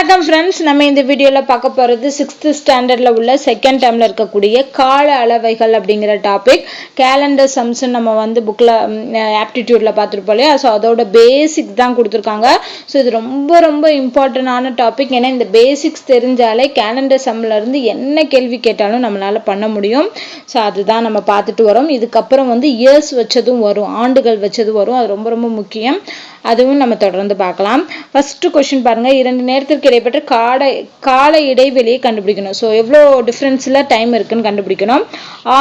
வணக்கம் ஃப்ரெண்ட்ஸ் நம்ம இந்த வீடியோவில் பார்க்க போகிறது சிக்ஸ்த்து ஸ்டாண்டர்டில் உள்ள செகண்ட் டேர்மில் இருக்கக்கூடிய கால அளவைகள் அப்படிங்கிற டாபிக் கேலண்டர் சம்ஸ் நம்ம வந்து புக்கில் ஆப்டிடியூடில் பார்த்துருப்போம் இல்லையா? ஸோ அதோட பேசிக்ஸ் தான் கொடுத்துருக்காங்க. ஸோ இது ரொம்ப ரொம்ப இம்பார்ட்டண்டான டாபிக் ஏன்னா இந்த பேசிக்ஸ் தெரிஞ்சாலே கேலண்டர் சம்மில் என்ன கேள்வி கேட்டாலும் நம்மளால் பண்ண முடியும். ஸோ அதுதான் நம்ம பார்த்துட்டு வரோம். இதுக்கப்புறம் வந்து இயர்ஸ் வச்சதும் வரும். ஆண்டுகள் வச்சதும் வரும். அது ரொம்ப ரொம்ப முக்கியம். அதுவும் நம்ம தொடர்ந்து பார்க்கலாம். ஃபஸ்ட்டு கொஷின் பாருங்க. இரண்டு நேரத்திற்கு இடைப்பட்ட கால கால இடைவெளியை கண்டுபிடிக்கணும். ஸோ எவ்வளோ டிஃப்ரென்ஸில் டைம் இருக்குன்னு கண்டுபிடிக்கணும்.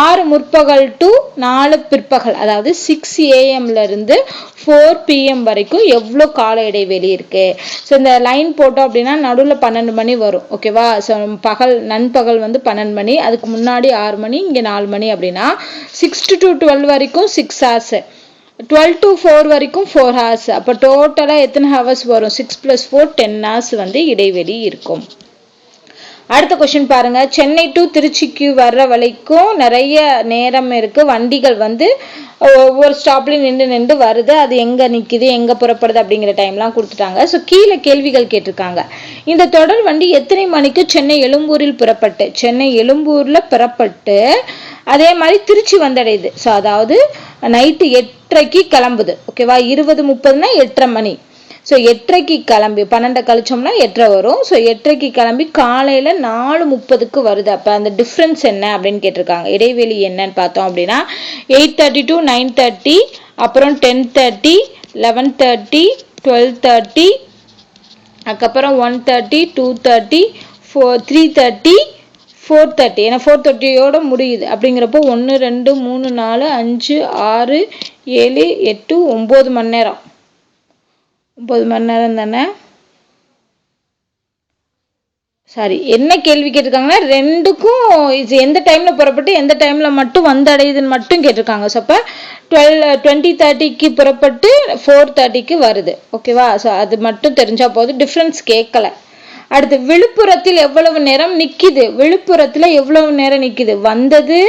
ஆறு முற்பகல் டு நாலு பிற்பகல் அதாவது சிக்ஸ் ஏஎம்லேருந்து ஃபோர் பிஎம் வரைக்கும் எவ்வளோ கால இடைவெளி இருக்குது ஸோ இந்த லைன் போட்டோம் அப்படின்னா நடுவில் பன்னெண்டு மணி வரும் ஓகேவா ஸோ பகல் நண்பகல் வந்து பன்னெண்டு மணி அதுக்கு முன்னாடி ஆறு மணி இங்கே நாலு மணி அப்படின்னா சிக்ஸ் டு டுவெல் வரைக்கும் six hours twelve to four வரைக்கும் ஃபோர் ஹவர்ஸ் அப்போ டோட்டலாக எத்தனை ஹவர்ஸ் வரும்? Six plus four ten hours வந்து இடைவெளி இருக்கும். அடுத்த கொஸ்டின் பாருங்க. சென்னை டு திருச்சிக்கு வர்ற வரைக்கும் நிறைய நேரம் இருக்கு. வண்டிகள் வந்து ஒவ்வொரு ஸ்டாப்லையும் நின்று நின்று வருது. அது எங்க நிக்குது எங்க புறப்படுது அப்படிங்கிற டைம்லாம் கொடுத்துட்டாங்க. ஸோ கீழே கேள்விகள் கேட்டிருக்காங்க. இந்த தொடர் வண்டி எத்தனை மணிக்கு சென்னை எழும்பூரில் புறப்பட்டு சென்னை எழும்பூர்ல புறப்பட்டு அதே மாதிரி திருச்சி வந்தடையுது. ஸோ அதாவது நைட்டு எட்டரைக்கு கிளம்புது. ஓகேவா இருபது முப்பதுனா எட்டரை மணி. ஸோ எட்டரைக்கு கிளம்பி பன்னெண்டை கழிச்சோம்னா எட்டரை வரும். ஸோ எட்டரைக்கு கிளம்பி காலையில் நாலு முப்பதுக்கு வருது. அப்போ அந்த டிஃப்ரென்ஸ் என்ன அப்படின்னு கேட்டிருக்காங்க. இடைவெளி என்னன்னு பார்த்தோம் அப்படின்னா eight thirty to nine thirty அப்புறம் ten thirty eleven thirty twelve thirty அதுக்கப்புறம் one thirty two thirty four three thirty four thirty ஏன்னா ஃபோர் தேர்ட்டியோட முடியுது. அப்படிங்கிறப்போ ஒன்று ரெண்டு மூணு நாலு அஞ்சு ஆறு ஏழு எட்டு ஒம்பது மணி நேரம். ஒம்பது மணி நேரம் தானே? சாரி என்ன கேள்வி கேட்டிருக்காங்கன்னா ரெண்டுக்கும் இது எந்த டைமில் புறப்பட்டு எந்த டைமில் மட்டும் வந்தடையுதுன்னு மட்டும் கேட்டிருக்காங்க. ஸோ அப்போ டுவெல் டுவெண்ட்டி தேர்ட்டிக்கு புறப்பட்டு ஃபோர் தேர்ட்டிக்கு வருது. ஓகேவா ஸோ அது மட்டும் தெரிஞ்சால் போதும். டிஃப்ரென்ஸ் கேட்கல. அடுத்து விழுப்புரத்தில் எவ்வளவு நேரம் நிற்கிது விழுப்புரத்தில் எவ்வளவு நேரம் நிற்கிது வந்தது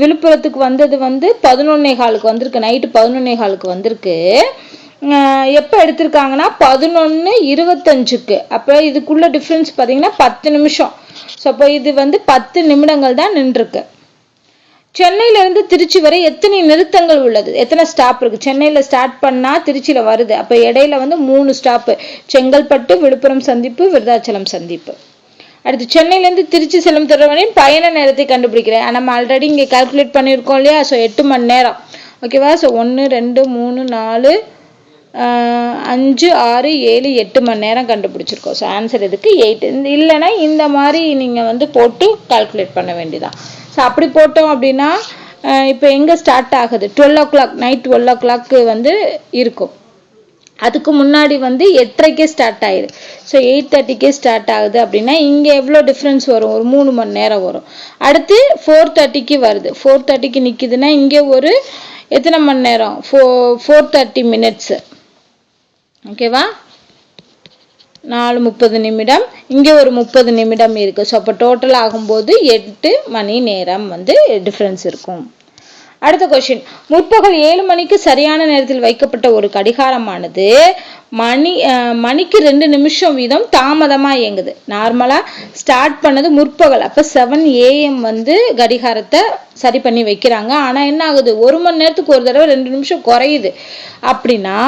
விழுப்புரத்துக்கு வந்தது வந்து பதினொன்னே காலுக்கு வந்திருக்கு. நைட்டு பதினொன்னே காலுக்கு வந்திருக்கு. எப்போ எடுத்திருக்காங்கன்னா பதினொன்று இருபத்தஞ்சுக்கு. அப்போ இதுக்குள்ள டிஃப்ரென்ஸ் பார்த்தீங்கன்னா பத்து நிமிஷம். ஸோ அப்போ இது வந்து பத்து நிமிடங்கள் தான் நின்றுருக்கு. சென்னையில இருந்து திருச்சி வரை எத்தனை நிறுத்தங்கள் உள்ளது? எத்தனை ஸ்டாப் இருக்கு? சென்னையில ஸ்டார்ட் பண்ணா திருச்சியில வருது. அப்ப இடையில வந்து மூணு ஸ்டாப்பு செங்கல்பட்டு விழுப்புரம் சந்திப்பு விருதாச்சலம் சந்திப்பு. அடுத்து சென்னையிலேருந்து திருச்சி செல்லும் தொடர்வரையும் பயண நேரத்தை கண்டுபிடிக்கிறேன். நம்ம ஆல்ரெடி இங்கே கால்குலேட் பண்ணியிருக்கோம் இல்லையா? ஸோ எட்டு மணி நேரம். ஓகேவா ஸோ ஒன்று ரெண்டு மூணு நாலு அஞ்சு ஆறு ஏழு எட்டு மணி நேரம் கண்டுபிடிச்சிருக்கோம். ஸோ ஆன்சர் இதுக்கு எயிட் இல்லைன்னா இந்த மாதிரி நீங்கள் வந்து போட்டு கால்குலேட் பண்ண வேண்டியதான் ஸோ அப்படி போட்டோம் அப்படின்னா இப்போ எங்கே ஸ்டார்ட் ஆகுது? Twelve o'clock night twelve o'clock வந்து இருக்கும். அதுக்கு முன்னாடி வந்து எட்டரைக்கே ஸ்டார்ட் ஆயிடு ஸோ எயிட் தேர்ட்டிக்கே ஸ்டார்ட் ஆகுது அப்படின்னா இங்கே எவ்வளோ டிஃப்ரென்ஸ் வரும்? ஒரு மூணு மணி நேரம் வரும். அடுத்து ஃபோர் தேர்ட்டிக்கு வருது. ஃபோர் தேர்ட்டிக்கு நிற்கிதுன்னா இங்கே ஒரு எத்தனை மணி நேரம்? ஃபோ ஃபோர் தேர்ட்டி மினிட்ஸு ஓகேவா நாலு முப்பது நிமிடம். இங்கே ஒரு முப்பது நிமிடம் இருக்குது ஸோ அப்போ டோட்டல் ஆகும்போது எட்டு மணி நேரம் வந்து டிஃப்ரென்ஸ் இருக்கும். அடுத்த கொஷின் முற்பகல் ஏழு மணிக்கு சரியான நேரத்தில் வைக்கப்பட்ட ஒரு கடிகாரமானது மணி மணிக்கு ரெண்டு நிமிஷம் வீதம் தாமதமாக இயங்குது. நார்மலாக ஸ்டார்ட் பண்ணது முற்பகல். அப்போ செவன் ஏஎம் வந்து கடிகாரத்தை சரி பண்ணி வைக்கிறாங்க. ஆனால் என்ன ஆகுது? ஒரு மணி நேரத்துக்கு ஒரு தடவை ரெண்டு நிமிஷம் குறையுது. அப்படின்னா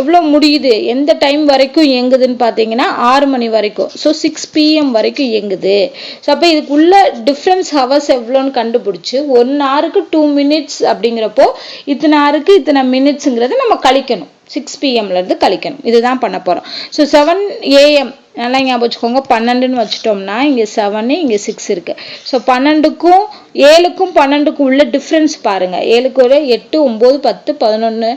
எவ்வளோ முடியுது? எந்த டைம் வரைக்கும் இயங்குதுன்னு பார்த்தீங்கன்னா ஆறு மணி வரைக்கும். ஸோ சிக்ஸ் பிஎம் வரைக்கும் இயங்குது. ஸோ அப்போ இதுக்குள்ள டிஃப்ரென்ஸ் ஹவர்ஸ் எவ்வளோன்னு கண்டுபிடிச்சி ஒன் ஹவருக்கு டூ மினிட்ஸ் அப்படிங்கிறப்போ இத்தனை ஹவருக்கு இத்தனை மினிட்ஸுங்கிறத நம்ம கழிக்கணும். சிக்ஸ் பிஎம்லேருந்து கழிக்கணும். இதுதான் பண்ண போகிறோம் ஸோ செவன் ஏஎம் நல்லா ஞாபகம் வச்சுக்கோங்க. பன்னெண்டுன்னு வச்சுட்டோம்னா இங்கே செவனு இங்கே சிக்ஸ் இருக்குது ஸோ பன்னெண்டுக்கும் ஏழுக்கும் பன்னெண்டுக்கும் உள்ள டிஃப்ரென்ஸ் பாருங்கள் ஏழுக்கு ஒரு எட்டு ஒம்பது பத்து பதினொன்று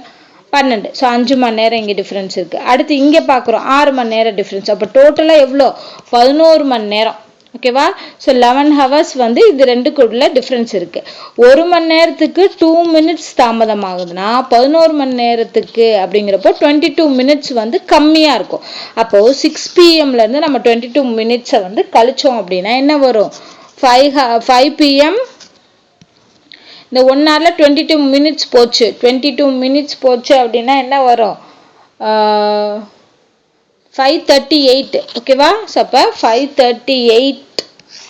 பன்னெண்டு. ஸோ அஞ்சு மணி நேரம் இங்கே டிஃப்ரென்ஸ் இருக்குது அடுத்து இங்கே பார்க்குறோம் ஆறு மணி நேரம் டிஃப்ரென்ஸ் அப்போ டோட்டலாக எவ்வளோ பதினோரு மணி நேரம். ஓகேவா ஸோ லெவன் ஹவர்ஸ் வந்து இது ரெண்டுக்குள்ள டிஃப்ரென்ஸ் இருக்குது ஒரு மணி நேரத்துக்கு டூ மினிட்ஸ் தாமதம் ஆகுதுன்னா பதினோரு மணி நேரத்துக்கு அப்படிங்கிறப்போ டுவெண்ட்டி டூ மினிட்ஸ் வந்து கம்மியாக இருக்கும். அப்போது சிக்ஸ் பிஎம்லேருந்து நம்ம டுவெண்ட்டி டூ மினிட்ஸை வந்து கழிச்சோம் அப்படின்னா என்ன வரும்? ஃபைவ் ஃபைவ் பிஎம் இந்த ஒன் ஹவரில் டுவெண்ட்டி டூ மினிட்ஸ் போச்சு. டுவெண்ட்டி டூ மினிட்ஸ் போச்சு அப்படின்னா என்ன வரும்? ஃபைவ் தேர்ட்டி எயிட் ஓகேவா ஸோ அப்போ ஃபைவ் தேர்ட்டி எயிட்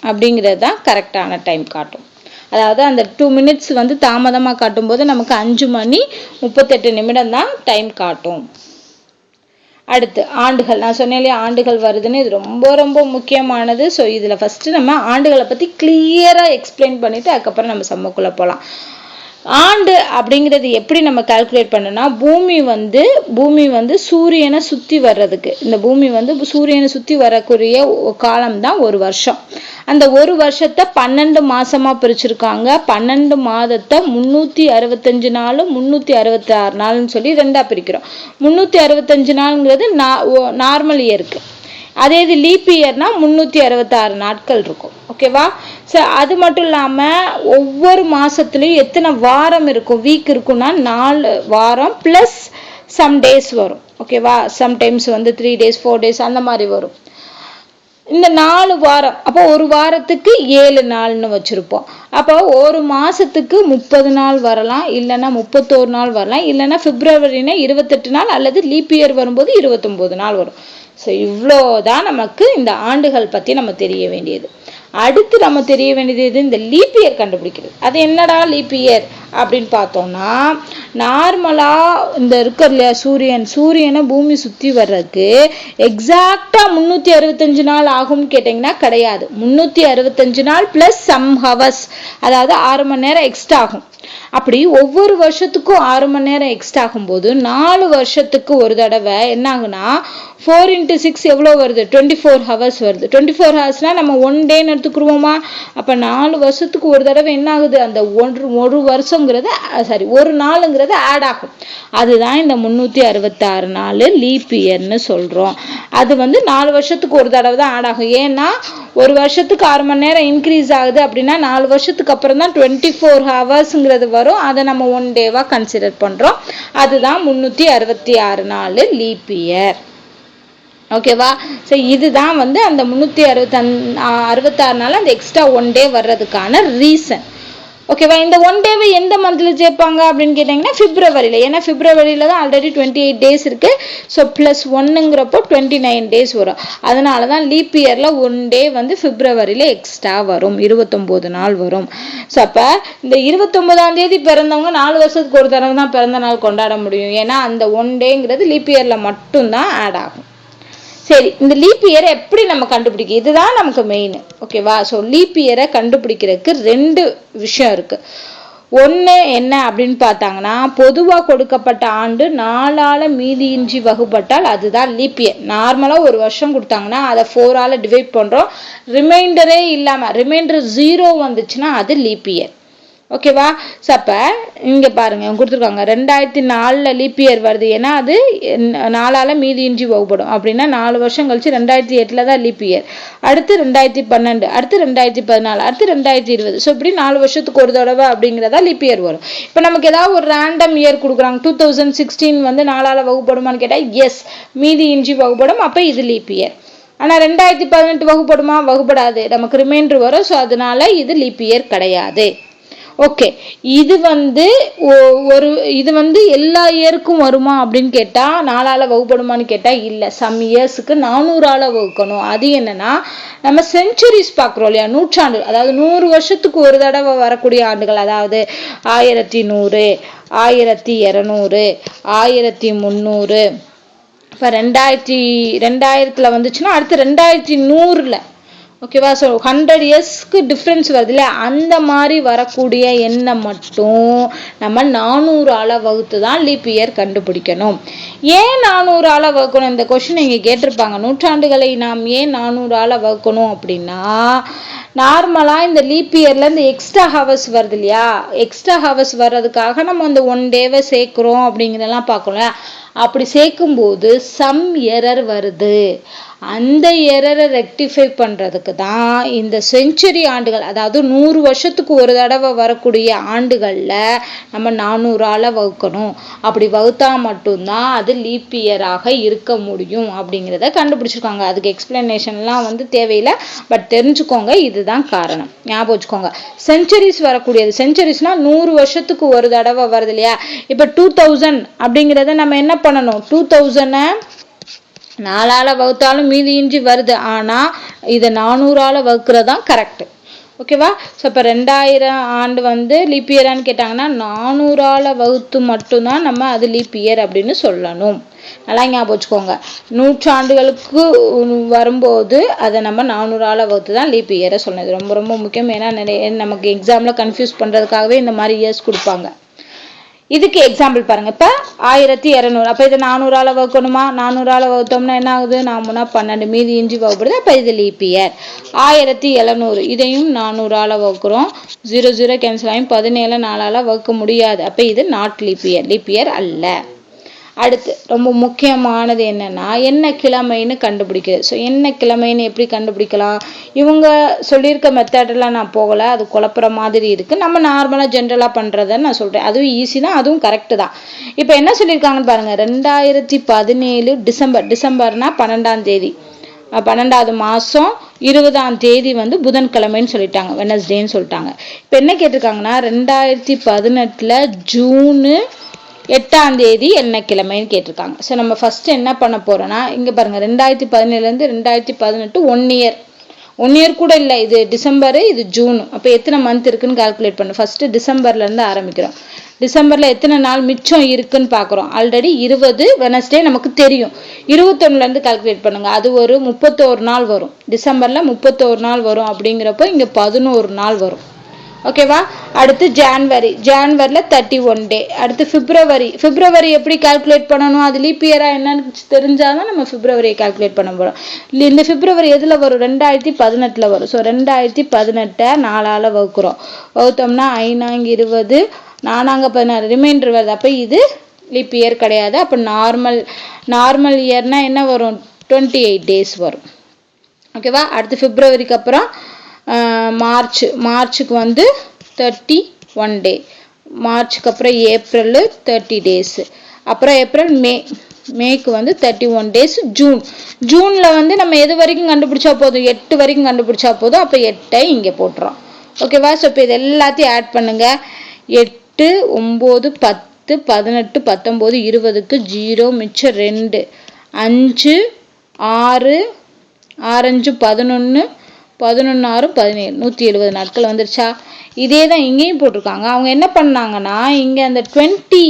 அப்படிங்கிறது தான் கரெக்டான டைம் காட்டும். அதாவது அந்த டூ மினிட்ஸ் வந்து தாமதமாக காட்டும்போது நமக்கு அஞ்சு மணி முப்பத்தெட்டு நிமிடம் தான் டைம் காட்டும். அடுத்து ஆண்டுகள். நான் சொன்னேன் இல்லையா ஆண்டுகள் வருதுன்னு. இது ரொம்ப ரொம்ப முக்கியமானது. ஸோ இதில் ஃபஸ்ட்டு நம்ம ஆண்டுகளை பற்றி கிளியராக எக்ஸ்பிளைன் பண்ணிவிட்டு அதுக்கப்புறம் நம்ம சம்மக்குள்ளே போகலாம் ஆண்டு அப்படிங்கிறது எப்படி நம்ம கால்குலேட் பண்ணோம்னா பூமி வந்து பூமி வந்து சூரியனை சுற்றி வர்றதுக்கு. இந்த பூமி வந்து சூரியனை சுற்றி வரக்கூடிய காலம் தான் ஒரு வருஷம். அந்த ஒரு வருஷத்தை பன்னெண்டு மாசமா பிரிச்சிருக்காங்க. பன்னெண்டு மாதத்தை முன்னூத்தி அறுபத்தஞ்சு நாளும் முன்னூத்தி அறுபத்தி ஆறு நாள்னு சொல்லி ரெண்டா பிரிக்கிறோம். முன்னூத்தி அறுபத்தஞ்சு நாளுங்கிறது நார்மல் இயருக்கு அதே இது லீப் இயர்னா முந்நூற்றி அறுபத்தாறு நாட்கள் இருக்கும். ஓகேவா ஸோ அது மட்டும் இல்லாமல் ஒவ்வொரு மாதத்துலேயும் எத்தனை வாரம் இருக்கும்? வீக் இருக்குன்னா நாலு வாரம் ப்ளஸ் சம் டேஸ் வரும். ஓகேவா சம்டைம்ஸ் வந்து த்ரீ டேஸ் ஃபோர் டேஸ் அந்த மாதிரி வரும். இந்த நாலு வாரம் அப்போ ஒரு வாரத்துக்கு ஏழு நாள்னு வச்சுருப்போம். அப்போ ஒரு மாதத்துக்கு முப்பது நாள் வரலாம் இல்லைன்னா முப்பத்தோரு நாள் வரலாம் இல்லைன்னா பிப்ரவரினா இருபத்தெட்டு நாள் அல்லது லீப் இயர் வரும்போது இருபத்தொம்போது நாள் வரும். ஸோ இவ்வளோ தான் நமக்கு இந்த ஆண்டுகள் பற்றி நம்ம தெரிய வேண்டியது. அடுத்து நம்ம தெரிய வேண்டியது எது? இந்த லீப் இயர் கண்டுபிடிக்கிறது. அது என்னடா லீப் இயர் அப்படின்னு பார்த்தோம்னா நார்மலாக இந்த இருக்கிற இல்லையா சூரியன். சூரியனை பூமி சுற்றி வர்றதுக்கு எக்ஸாக்டாக முந்நூற்றி அறுபத்தஞ்சு நாள் ஆகும்னு கேட்டிங்கன்னா கிடையாது. முந்நூற்றி அறுபத்தஞ்சு நாள் ப்ளஸ் சம் ஹவர்ஸ் அதாவது ஆறு மணி நேரம் எக்ஸ்ட்ரா ஆகும். அப்படி ஒவ்வொரு வருஷத்துக்கும் ஆறு மணி நேரம் எக்ஸ்ட்ரா ஆகும்போது நாலு வருஷத்துக்கு ஒரு தடவை என்ன ஆகுனா ஃபோர் இன்ட்டு சிக்ஸ் எவ்வளோ வருது? டுவெண்ட்டி ஃபோர் ஹவர்ஸ் வருது. டுவெண்ட்டி ஃபோர் ஹவர்ஸ்னால் நம்ம ஒன் டேன்னு எடுத்துக்கிருவோமா? அப்போ நாலு வருஷத்துக்கு ஒரு தடவை என்ன ஆகுது? அந்த ஒன்று ஒரு வருஷங்கிறது சாரி ஒரு நாளுங்கிறது ஆட் ஆகும். அதுதான் இந்த முந்நூற்றி அறுபத்தாறு நாள் லீப் இயர்னு சொல்கிறோம் அது வந்து நாலு வருஷத்துக்கு ஒரு தடவை தான் ஆட் ஆகும். ஏன்னா ஒரு வருஷத்துக்கு ஆறு மணி நேரம் இன்க்ரீஸ் ஆகுது அப்படின்னா நாலு வருஷத்துக்கு அப்புறம் தான் டுவெண்ட்டி ஃபோர் ஹவர்ஸுங்கிறது வரும். அதை நம்ம ஒன் டேவாக கன்சிடர் பண்ணுறோம் அதுதான் முந்நூற்றி அறுபத்தி ஆறு நாள் லீப் இயர் ஓகேவா? ஸோ இதுதான் வந்து அந்த முந்நூற்றி அறுபத்தன் அறுபத்தாறு நாள் அந்த எக்ஸ்ட்ரா ஒன் டே வர்றதுக்கான ரீசன் ஓகேவா? இந்த ஒன் டேவை எந்த மந்தில் சேர்ப்பாங்க அப்படின்னு கேட்டிங்கன்னா ஃபிப்ரவரியில் ஏன்னா ஃபிப்ரவரியில் தான் ஆல்ரெடி டுவெண்ட்டி எயிட் டேஸ் இருக்குது ஸோ ப்ளஸ் ஒன்னுங்கிறப்போ டுவெண்ட்டி நைன் டேஸ் வரும். அதனால தான் லீப் இயரில் ஒன் டே வந்து ஃபிப்ரவரியில் எக்ஸ்ட்ரா வரும். இருபத்தொம்போது நாள் வரும். ஸோ அப்போ இந்த இருபத்தொம்போதாம் தேதி பிறந்தவங்க நாலு வருஷத்துக்கு ஒரு தடவை தான் பிறந்த நாள் கொண்டாட முடியும். ஏன்னா அந்த ஒன் டேங்கிறது லீப் இயரில் மட்டும்தான் ஆட் ஆகும். சரி இந்த லீப் இயரை எப்படி நம்ம கண்டுபிடிக்க இதுதான் நமக்கு மெயின் ஓகேவா ஸோ லீப் இயரை கண்டுபிடிக்கிறதுக்கு ரெண்டு விஷயம் இருக்குது ஒன்று என்ன அப்படின்னு பார்த்தாங்கன்னா பொதுவாக கொடுக்கப்பட்ட ஆண்டு நாலால் மீதியின்றி வகுப்பட்டால் அதுதான் லீப் இயர் நார்மலாக ஒரு வருஷம் கொடுத்தாங்கன்னா அதை ஃபோரால் டிவைட் பண்ணுறோம் ரிமைண்டரே இல்லாமல் ரிமைண்டர் ஜீரோ வந்துச்சுன்னா அது லீப் இயர் ஓகேவா? ஸோ அப்போ இங்கே பாருங்கள் கொடுத்துருக்காங்க. ரெண்டாயிரத்தி நாலில் லீப் இயர் வருது. ஏன்னா அது நாலால் மீதியின்றி வகுப்படும். அப்படின்னா நாலு வருஷம் கழிச்சு ரெண்டாயிரத்தி எட்டில் தான் லீப் இயர் அடுத்து ரெண்டாயிரத்தி பன்னெண்டு அடுத்து ரெண்டாயிரத்தி பதினாலு அடுத்து ரெண்டாயிரத்தி இருபது. ஸோ இப்படி நாலு வருஷத்துக்கு ஒரு தடவை அப்படிங்கிறதா லீப் இயர் வரும். இப்போ நமக்கு ஏதாவது ஒரு ரேண்டம் இயர் கொடுக்குறாங்க. டூ தௌசண்ட் சிக்ஸ்டீன் வந்து நாலால் வகுப்படுமான்னு கேட்டால் எஸ் மீதி இன்றி வகுப்படும். அப்போ இது லீப் இயர் ஆனால் ரெண்டாயிரத்தி பதினெட்டு வகுப்படுமா? வகுப்படாது. நமக்கு ரிமைண்டர் வரும். ஸோ அதனால இது லீப் இயர் கிடையாது. ஓகே இது வந்து ஒரு இது வந்து எல்லா இயருக்கும் வருமா அப்படின்னு கேட்டால் நாலால் வகுப்படுமான்னு கேட்டால் இல்லை. சம் இயர்ஸுக்கு நானூறால் வகுக்கணும். அது என்னன்னா நம்ம செஞ்சுரிஸ் பார்க்குறோம் இல்லையா? நூற்றாண்டு அதாவது நூறு வருஷத்துக்கு ஒரு தடவை வரக்கூடிய ஆண்டுகள். அதாவது ஆயிரத்தி நூறு ஆயிரத்தி இரநூறு ஆயிரத்தி முந்நூறு. இப்போ ரெண்டாயிரத்தி ரெண்டாயிரத்தில் வந்துச்சுன்னா அடுத்து ரெண்டாயிரத்தி நூறில் ஓகேவா? ஸோ ஹண்ட்ரட் இயர்ஸ்க்கு டிஃப்ரென்ஸ் வருது இல்லையா அந்த மாதிரி வரக்கூடிய எண்ணெய் மட்டும் நம்ம நானூறு அளவு வகுத்து தான் லீப் இயர் கண்டுபிடிக்கணும். ஏன் நானூறு அளவு வகுக்கணும் இந்த கொஷின் இங்கே கேட்டிருப்பாங்க. நூற்றாண்டுகளை நாம் ஏன் நானூறு அளவு வகுக்கணும் அப்படின்னா நார்மலாக இந்த லீப் இயரில் இந்த எக்ஸ்ட்ரா ஹவர்ஸ் வருது இல்லையா? எக்ஸ்ட்ரா ஹவர்ஸ் வர்றதுக்காக நம்ம அந்த ஒன் டேவை சேர்க்குறோம் அப்படிங்கிறதெல்லாம் பார்க்கணும் அப்படி சேர்க்கும்போது சம் எரர் வருது. அந்த எரரை ரெக்டிஃபை பண்ணுறதுக்கு தான் இந்த செஞ்சுரி ஆண்டுகள் அதாவது நூறு வருஷத்துக்கு ஒரு தடவை வரக்கூடிய ஆண்டுகளில் நம்ம நானூறால் வகுக்கணும். அப்படி வகுத்தா மட்டும்தான் அது லீப் இயராக இருக்க முடியும் அப்படிங்கிறத கண்டுபிடிச்சிருக்காங்க. அதுக்கு எக்ஸ்பிளனேஷன்லாம் வந்து தேவையில்லை. பட் தெரிஞ்சுக்கோங்க இதுதான் காரணம். ஞாபகம் வச்சுக்கோங்க. செஞ்சுரிஸ் வரக்கூடியது. செஞ்சுரிஸ்னால் நூறு வருஷத்துக்கு ஒரு தடவை வருது இல்லையா? இப்போ டூ தௌசண்ட் அப்படிங்கிறத நம்ம என்ன பண்ணணும்? டூ தௌசண்டை நாலால் வகுத்தாலும் மீதி இஞ்சி வருது. ஆனால் இதை நானூறால் வகுக்கிறது தான் கரெக்டு ஓகேவா ஸோ இப்போ ரெண்டாயிரம் ஆண்டு வந்து லீப் இயரான்னு கேட்டாங்கன்னா நானூறால் வகுத்து மட்டும்தான் நம்ம அது லீப் இயர் அப்படின்னு சொல்லணும். நல்லா ஞாபகம் வச்சுக்கோங்க. நூற்றாண்டுகளுக்கு வரும்போது அதை நம்ம நானூறால் வகுத்து தான் லீப் இயரை சொல்லணும். இது ரொம்ப ரொம்ப முக்கியம். ஏன்னா நிறைய நமக்கு எக்ஸாமில் கன்ஃபியூஸ் பண்ணுறதுக்காகவே இந்த மாதிரி இயர்ஸ் கொடுப்பாங்க. இதுக்கு எக்ஸாம்பிள் பாருங்க. இப்போ ஆயிரத்தி இரநூறு அப்போ இதை நானூறால் வகுக்கணுமா? நானூறால் வகுத்தோம்னா என்ன ஆகுது? நாமுனா பன்னெண்டு மீதி இஞ்சி வகுப்படுது. அப்போ இது லீப்பியர் ஆயிரத்தி எழுநூறு இதையும் நானூறால் வகுக்கிறோம். ஜீரோ ஜீரோ கேன்சல் ஆகி பதினேழு நாலால் வகுக்க முடியாது. அப்போ இது நாட் லீப்பியர் லீப்பியர் அல்ல. அடுத்து ரொம்ப முக்கியமானது என்னன்னா என்ன கிழமைன்னு கண்டுபிடிக்கிறது. ஸோ என்ன கிழமைன்னு எப்படி கண்டுபிடிக்கலாம்? இவங்க சொல்லியிருக்க மெத்தடெல்லாம் நான் போகலை. அது குழப்புற மாதிரி இருக்குது நம்ம நார்மலாக ஜென்ரலாக பண்ணுறதை நான் சொல்கிறேன் அதுவும் ஈஸி தான் அதுவும் கரெக்டு தான். இப்போ என்ன சொல்லியிருக்காங்கன்னு பாருங்கள் ரெண்டாயிரத்தி பதினேழு டிசம்பர். டிசம்பர்னா பன்னெண்டாம் தேதி. பன்னெண்டாவது மாதம் இருபதாம் தேதி வந்து புதன்கிழமைன்னு சொல்லிட்டாங்க. வெனஸ்டேன்னு சொல்லிட்டாங்க. இப்போ என்ன கேட்டிருக்காங்கன்னா ரெண்டாயிரத்தி பதினெட்டில் ஜூனு எட்டாம் தேதி என்ன கிழமைன்னு கேட்டிருக்காங்க. ஸோ நம்ம ஃபஸ்ட்டு என்ன பண்ண போகிறோன்னா இங்கே பாருங்கள் ரெண்டாயிரத்தி பதினேழுலேருந்து ரெண்டாயிரத்தி பதினெட்டு ஒன் இயர் ஒன் இயர் கூட இல்லை இது டிசம்பரு இது ஜூன். அப்போ எத்தனை மந்த் இருக்குன்னு கால்குலேட் பண்ணு. ஃபஸ்ட்டு டிசம்பர்லேருந்து ஆரம்பிக்கிறோம். டிசம்பரில் எத்தனை நாள் மிச்சம் இருக்குன்னு பார்க்குறோம் ஆல்ரெடி இருபது வெனஸ்டே நமக்கு தெரியும். இருபத்தொன்னுலேருந்து கால்குலேட் பண்ணுங்கள் அது ஒரு முப்பத்தோரு நாள் வரும். டிசம்பரில் முப்பத்தோரு நாள் வரும் அப்படிங்கிறப்போ இங்கே பதினோரு நாள் வரும். ஓகேவா? அடுத்து ஜான்வரி. ஜான்வரியில் தேர்ட்டி ஒன் டே அடுத்து பிப்ரவரி. பிப்ரவரி எப்படி கால்குலேட் பண்ணணும்? அது லீப் இயரா என்னன்னு தெரிஞ்சால் தான் நம்ம பிப்ரவரியை கால்குலேட் பண்ண போகிறோம் இந்த பிப்ரவரி எதில் வரும்? ரெண்டாயிரத்தி பதினெட்டில் வரும். ஸோ ரெண்டாயிரத்தி பதினெட்டை நாலால் வகுக்கிறோம். வகுத்தோம்னா ஐநாங்க இருபது நானாங்க பதினாறு. ரிமைண்டர் வருது. அப்போ இது லீப் இயர் கிடையாது. அப்போ நார்மல் நார்மல் இயர்னா என்ன வரும்? டுவெண்ட்டி எயிட் டேஸ் வரும். ஓகேவா? அடுத்து பிப்ரவரிக்கு அப்புறம் மார்ச் மார்ச்சுக்கு வந்து தேர்ட்டி ஒன் டே மார்ச்சுக்கு அப்புறம் ஏப்ரலு தேர்ட்டி டேஸு அப்புறம் ஏப்ரல் மே மேக்கு வந்து தேர்ட்டி ஒன் டேஸ் ஜூன். ஜூனில் வந்து நம்ம எது வரைக்கும் கண்டுபிடிச்சா போதும்? எட்டு வரைக்கும் கண்டுபிடிச்சா போதும். அப்போ எட்டை இங்கே போட்டுறோம். ஓகேவா ஸோ இப்போ இது எல்லாத்தையும் ஆட் பண்ணுங்கள் எட்டு ஒம்பது பத்து பதினெட்டு பத்தொம்போது இருபதுக்கு ஜீரோ மிச்சம் ரெண்டு. அஞ்சு ஆறு ஆரஞ்சு பதினொன்று பதினொன்று பதினேழு நூற்றி எழுபது நாட்கள் வந்துருச்சா? இதே தான் இங்கேயும் போட்டிருக்காங்க. அவங்க என்ன பண்ணாங்கன்னா இங்கே அந்த டுவெண்ட்டி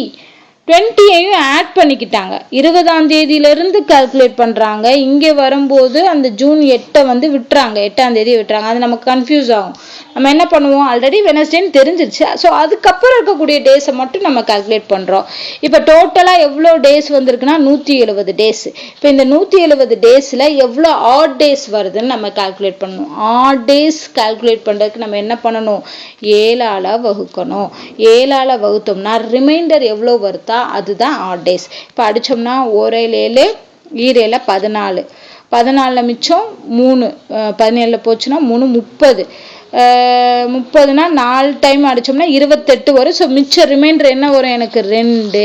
டுவெண்ட்டியையும் ஆட் பண்ணிக்கிட்டாங்க. இருபதாம் தேதியிலேருந்து கால்குலேட் பண்ணுறாங்க இங்கே வரும்போது அந்த ஜூன் எட்டை வந்து விட்டுறாங்க. எட்டாம் தேதி விட்டுறாங்க. அது நமக்கு கன்ஃபியூஸ் ஆகும். நம்ம என்ன பண்ணுவோம்? ஆல்ரெடி வெனஸ்டேன்னு தெரிஞ்சிருச்சு. ஸோ அதுக்கப்புறம் இருக்கக்கூடிய டேஸை மட்டும் நம்ம கால்குலேட் பண்ணுறோம் இப்போ டோட்டலாக எவ்வளோ டேஸ் வந்திருக்குன்னா நூற்றி எழுபது டேஸ் இப்போ இந்த நூற்றி எழுபது டேஸில் எவ்வளோ ஆட் டேஸ் வருதுன்னு நம்ம கால்குலேட் பண்ணணும். ஆட் டேஸ் கால்குலேட் பண்ணுறதுக்கு நம்ம என்ன பண்ணணும்? ஏழால் வகுக்கணும். ஏழால் வகுத்தோம்னா ரிமைண்டர் எவ்வளோ வருதா? அதுதான் ஆட் டேஸ் இப்போ அடித்தோம்னா ஓரையில் ஏழு ஈரேல பதினாலு. பதினாலில் மிச்சம் மூணு பதினேழில் போச்சுன்னா மூணு முப்பது. முப்பதுனா நாலு டைம் அடித்தோம்னா இருபத்தெட்டு வரும். ஸோ மிச்சம் ரிமைண்டர் என்ன வரும்? எனக்கு ரெண்டு.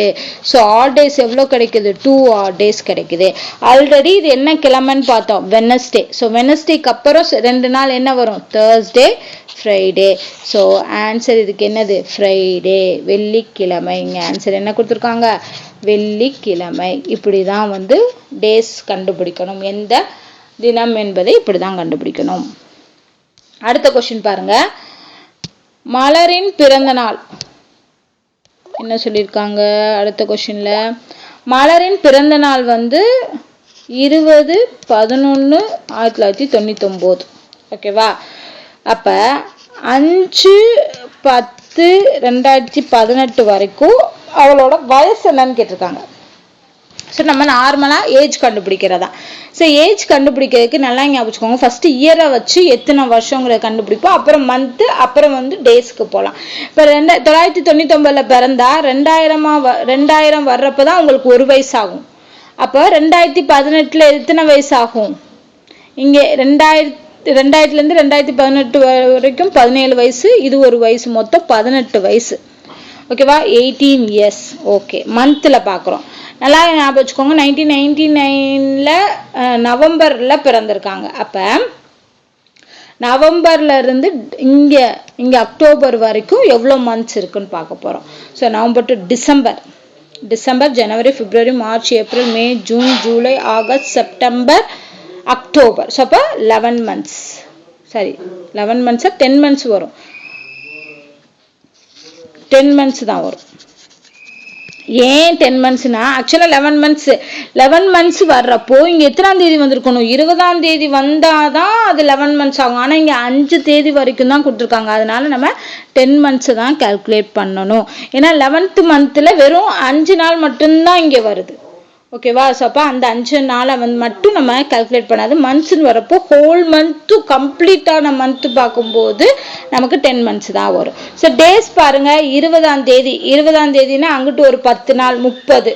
ஸோ ஆட் டேஸ் எவ்வளோ கிடைக்குது? டூ ஆட் டேஸ் கிடைக்குது. ஆல்ரெடி இது என்ன கிழமைன்னு பார்த்தோம். வெனஸ்டே ஸோ வெனஸ்டேக்கு அப்புறம் ரெண்டு நாள் என்ன வரும்? தேர்ஸ்டே ஃப்ரைடே ஸோ ஆன்சர் இதுக்கு என்னது? ஃப்ரைடே வெள்ளிக்கிழமை இங்கே ஆன்சர் என்ன கொடுத்துருக்காங்க? வெள்ளிக்கிழமை. இப்படி தான் வந்து டேஸ் கண்டுபிடிக்கணும். எந்த தினம் என்பதை இப்படி தான் கண்டுபிடிக்கணும். அடுத்த கொஸ்டின் பாருங்க. மலரின் பிறந்த நாள். என்ன சொல்லியிருக்காங்க அடுத்த கொஸ்டின்ல மலரின் பிறந்த நாள் வந்து இருபது பதினொன்று ஆயிரத்தி தொள்ளாயிரத்தி தொண்ணூத்தொம்போது. ஓகேவா அப்போ அஞ்சு பத்து ரெண்டாயிரத்தி பதினெட்டு வரைக்கும் அவளோட வயசு என்னன்னு கேட்டிருக்காங்க. ஸோ நம்ம நார்மலாக ஏஜ் கண்டுபிடிக்கிறதா. ஸோ ஏஜ் கண்டுபிடிக்கிறதுக்கு நல்லா ஞாபகம் ஃபஸ்ட்டு இயரை வச்சு எத்தனை வருஷங்கிறத கண்டுபிடிப்போம். அப்புறம் மந்த்து அப்புறம் வந்து டேஸ்க்கு போகலாம். இப்போ ரெண்டு தொள்ளாயிரத்தி தொண்ணூத்தொம்பதில் பிறந்தா ரெண்டாயிரமா வ ரெண்டாயிரம் வர்றப்போ தான் உங்களுக்கு ஒரு வயசு ஆகும் அப்போ ரெண்டாயிரத்தி பதினெட்டில் எத்தனை வயசு ஆகும் இங்கே ரெண்டாயிரத்தி ரெண்டாயிரத்துலேருந்து ரெண்டாயிரத்தி பதினெட்டு வரைக்கும் பதினேழு வயசு இது ஒரு வயசு மொத்தம் பதினெட்டு வயசு. ஓகேவா எயிட்டீன் இயர்ஸ் ஓகே மந்தில் பார்க்குறோம். நல்லா ஞாபகம் வச்சுக்கோங்க. நைன்டீன் நைன்டி நைனில் நவம்பரில் பிறந்திருக்காங்க. அப்போ நவம்பர்ல இருந்து இங்கே இங்கே அக்டோபர் வரைக்கும் எவ்வளோ மந்த்ஸ் இருக்குன்னு பார்க்க போகிறோம் so November to December. December January February March April May June July August September October. So அப்போ லெவன் மந்த்ஸ் சரி லெவன் மந்த்ஸாக டென் மந்த்ஸ் வரும். டென் மந்த்ஸ் தான் வரும். ஏன் டென் மந்த்ஸ்னா ஆக்சுவலாக லெவன் மந்த்ஸ் லெவன் மந்த்ஸ் வர்றப்போ இங்கே எத்தனாம் தேதி வந்திருக்கணும்? இருபதாம் தேதி வந்தாதான் அது லெவன் மந்த்ஸ் ஆகும். ஆனால் இங்கே அஞ்சு தேதி வரைக்கும் தான் கொடுத்துருக்காங்க. அதனால நம்ம டென் மந்த்ஸை தான் கால்குலேட் பண்ணணும். ஏன்னா லெவன்த்து மந்த்தில் வெறும் அஞ்சு நாள் மட்டும்தான் இங்கே வருது. ஓகேவா? ஸோ அப்போ அந்த அஞ்சு நாளை வந்து மட்டும் நம்ம கால்குலேட் பண்ணாது. மந்த்ஸ்னு வரப்போ ஹோல் மந்த்து கம்ப்ளீட்டான மந்த்து பார்க்கும்போது நமக்கு டென் மந்த்ஸ் தான் வரும். ஸோ டேஸ் பாருங்கள் இருபதாம் தேதி. இருபதாம் தேதினா அங்கிட்டு ஒரு பத்து நாள் முப்பது.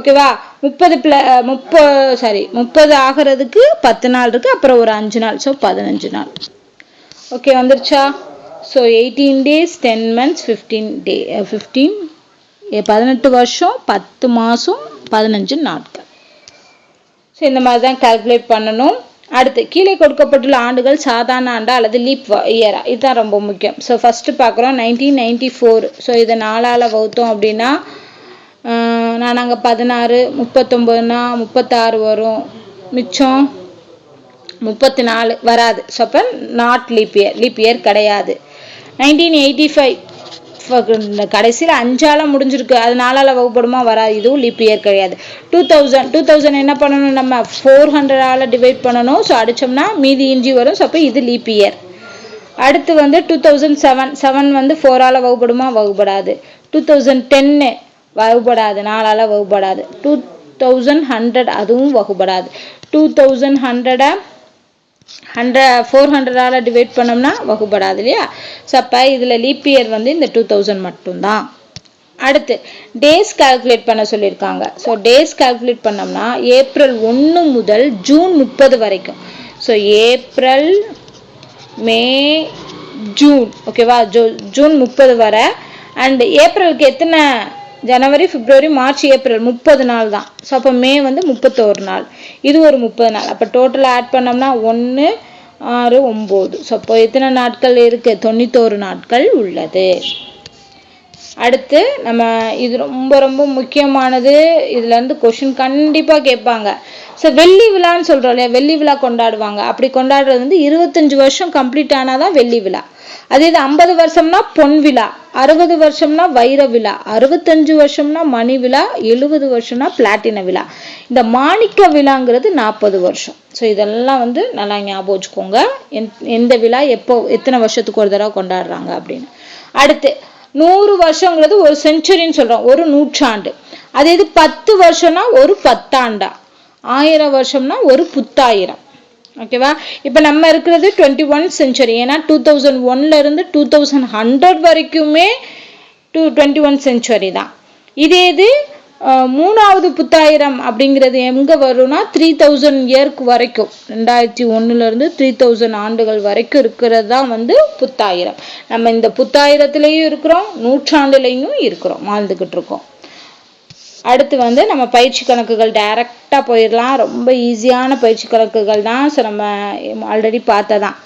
ஓகேவா? முப்பது ப்ள முப்ப சாரி முப்பது ஆகிறதுக்கு பத்து நாள் இருக்குது அப்புறம் ஒரு அஞ்சு நாள். ஸோ பதினஞ்சு நாள். ஓகே வந்துருச்சா? So eighteen days ten months fifteen day fifteen பதினெட்டு வருஷம் பத்து மாதம் பதினஞ்சு நாட்கள். ஸோ இந்த மாதிரி தான் கால்குலேட் பண்ணணும். அடுத்து கீழே கொடுக்கப்பட்டுள்ள ஆண்டுகள் சாதாரண ஆண்டா அல்லது லீப் இயரா இதுதான் ரொம்ப முக்கியம். ஸோ ஃபஸ்ட்டு பார்க்குறோம் நைன்டீன் நைன்டி ஃபோர் ஸோ இதை நாலால் வகுத்தோம் அப்படின்னா நான் நாங்கள் பதினாறு முப்பத்தொம்போதுனா முப்பத்தாறு வரும். மிச்சம் முப்பத்தி நாலு வராது. ஸோ அப்போ not leap year leap year கிடையாது. நைன்டீன் எயிட்டி ஃபைவ் கடைசியில் அஞ்சால் முடிஞ்சிருக்கு. அது நாலால வகுப்படுமா வராது இதுவும் லீப் இயர் கிடையாது. டூ தௌசண்ட் டூ தௌசண்ட் என்ன பண்ணணும்? நம்ம ஃபோர் ஹண்ட்ரடால் டிவைட் பண்ணணும். ஸோ அடித்தோம்னா மீதி இஞ்சி வரும். ஸோ அப்போ இது லீப் இயர் அடுத்து வந்து டூ தௌசண்ட் செவன் செவன் வந்து ஃபோரால் வகுப்படுமா? வகுப்படாது. டூ தௌசண்ட் டென்னு வகுப்படாது. நாலால் வகுப்படாது. டூ தௌசண்ட் ஹண்ட்ரட் அதுவும் வகுப்படாது. டூ தௌசண்ட் ஹண்ட்ரடை ஹண்ட்ரட் ஃபோர் ஹண்ட்ரடால டிவைட் பண்ணோம்னா வகுப்படாது இல்லையா? ஸோ அப்போ இதில் லீப் இயர் வந்து இந்த டூ தௌசண்ட் மட்டும்தான். அடுத்து டேஸ் கால்குலேட் பண்ண சொல்லியிருக்காங்க. ஸோ டேஸ் கால்குலேட் பண்ணோம்னா ஏப்ரல் ஒன்று முதல் ஜூன் முப்பது வரைக்கும். ஸோ ஏப்ரல் மே ஜூன் ஓகேவா ஜூ ஜூன் முப்பது வரை. அண்ட் ஏப்ரலுக்கு எத்தனை ஜனவரி பிப்ரவரி மார்ச் ஏப்ரல் முப்பது நாள் தான். ஸோ அப்போ மே வந்து முப்பத்தோரு நாள். இது ஒரு முப்பது நாள். அப்போ டோட்டலாக ஆட் பண்ணோம்னா ஒன்று ஆறு ஒம்பது. ஸோ அப்போ எத்தனை நாட்கள் இருக்குது தொண்ணூத்தோரு நாட்கள் உள்ளது. அடுத்து நம்ம இது ரொம்ப ரொம்ப முக்கியமானது. இதுல இருந்து கொஷின் கண்டிப்பா கேட்பாங்க. ஸோ வெள்ளி விழான்னு சொல்றோம் இல்லையா? வெள்ளி விழா கொண்டாடுவாங்க. அப்படி கொண்டாடுறது வந்து இருபத்தஞ்சி வருஷம் கம்ப்ளீட் ஆனாதான் வெள்ளி விழா. அதே இது ஐம்பது வருஷம்னா பொன் விழா அறுபது வருஷம்னா வைர விழா அறுபத்தஞ்சு வருஷம்னா மணி விழா எழுபது வருஷம்னா பிளாட்டின விழா. இந்த மாணிக்க விழாங்கிறது நாற்பது வருஷம். ஸோ இதெல்லாம் வந்து நல்லா ஞாபகம் வச்சுக்கோங்க. எந்த- எந்த விழா எப்போ எத்தனை வருஷத்துக்கு ஒரு தடவை கொண்டாடுறாங்க அப்படின்னு. அடுத்து நூறு வருஷங்கிறது ஒரு செஞ்சுரின்னு சொல்கிறோம் ஒரு நூற்றாண்டு. அதே இது பத்து வருஷம்னா ஒரு பத்தாண்டா. ஆயிரம் வருஷம்னா ஒரு புத்தாயிரம். ஓகேவா? இப்போ நம்ம இருக்கிறது டுவெண்ட்டி ஒன் செஞ்சுரி ஏன்னா டூ தௌசண்ட் ஒன்லேருந்து டூ தௌசண்ட் ஹண்ட்ரட் வரைக்குமே டூ டுவெண்ட்டி ஒன் செஞ்சுரி தான். இதே இது மூணாவது புத்தாயிரம் அப்படிங்கிறது எங்கே வரும்னா த்ரீ தௌசண்ட் இயர்க்கு வரைக்கும். ரெண்டாயிரத்தி ஒன்றுலேருந்து த்ரீ தௌசண்ட் ஆண்டுகள் வரைக்கும் இருக்கிறது தான் வந்து புத்தாயிரம். நம்ம இந்த புத்தாயிரத்துலேயும் இருக்கிறோம் நூற்றாண்டுலேயும் இருக்கிறோம் வாழ்ந்துக்கிட்டு இருக்கோம். அடுத்து வந்து நம்ம பயிற்சி கணக்குகள் டைரக்டா போயிடலாம். ரொம்ப ஈஸியான பயிற்சி கணக்குகள் தான். ஸோ நம்ம ஆல்ரெடி பார்த்ததான்.